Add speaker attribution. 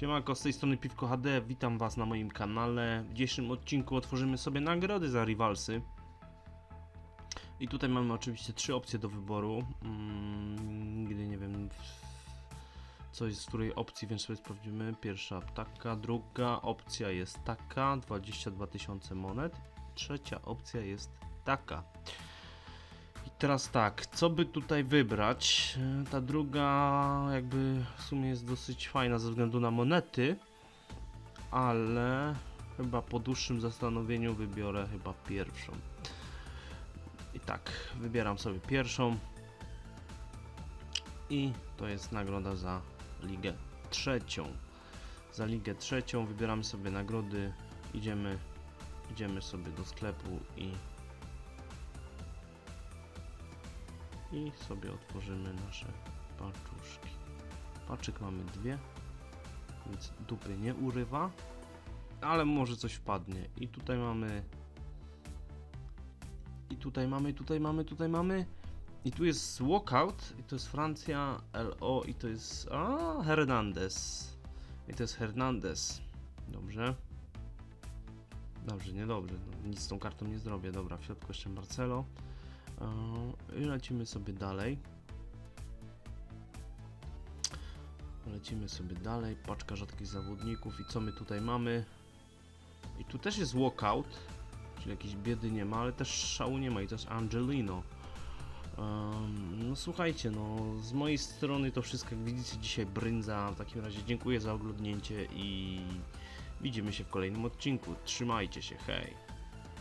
Speaker 1: Siemanko, z tej strony Piwko HD, witam was na moim kanale. W dzisiejszym odcinku otworzymy sobie nagrody za Rivalsy. I tutaj mamy oczywiście trzy opcje do wyboru. Mm, nigdy nie wiem co jest z której opcji, więc sobie sprawdzimy. Pierwsza taka, druga opcja jest taka, 22 tysiące monet. Trzecia opcja jest taka. Teraz tak, co by tutaj wybrać? E, Ta druga jakby w sumie jest dosyć fajna ze względu na monety, ale chyba po dłuższym zastanowieniu wybiorę chyba pierwszą. I tak, wybieram sobie pierwszą. I to jest nagroda za ligę trzecią. Za ligę trzecią wybieramy sobie nagrody, idziemy, idziemy sobie do sklepu i i sobie otworzymy nasze paczuszki. Paczek mamy dwie, więc dupy nie urywa, ale może coś wpadnie. I tutaj mamy. I tutaj mamy, tutaj mamy, tutaj mamy. I tu jest Walkout, i to jest Francja, LO, i to jest. A, Hernandez. I to jest Hernandez. Dobrze. Dobrze, niedobrze. No, nic z tą kartą nie zrobię. Dobra, w środku jeszcze Marcelo. I lecimy sobie dalej. Lecimy sobie dalej. Paczka rzadkich zawodników. I co my tutaj mamy? I tu też jest walkout. Czyli jakiejś biedy nie ma, ale też szału nie ma. I to jest Angelino. Em, no słuchajcie, no z mojej strony to wszystko. Jak widzicie dzisiaj brędza. W takim razie dziękuję za oglądnięcie i widzimy się w kolejnym odcinku. Trzymajcie się, hej!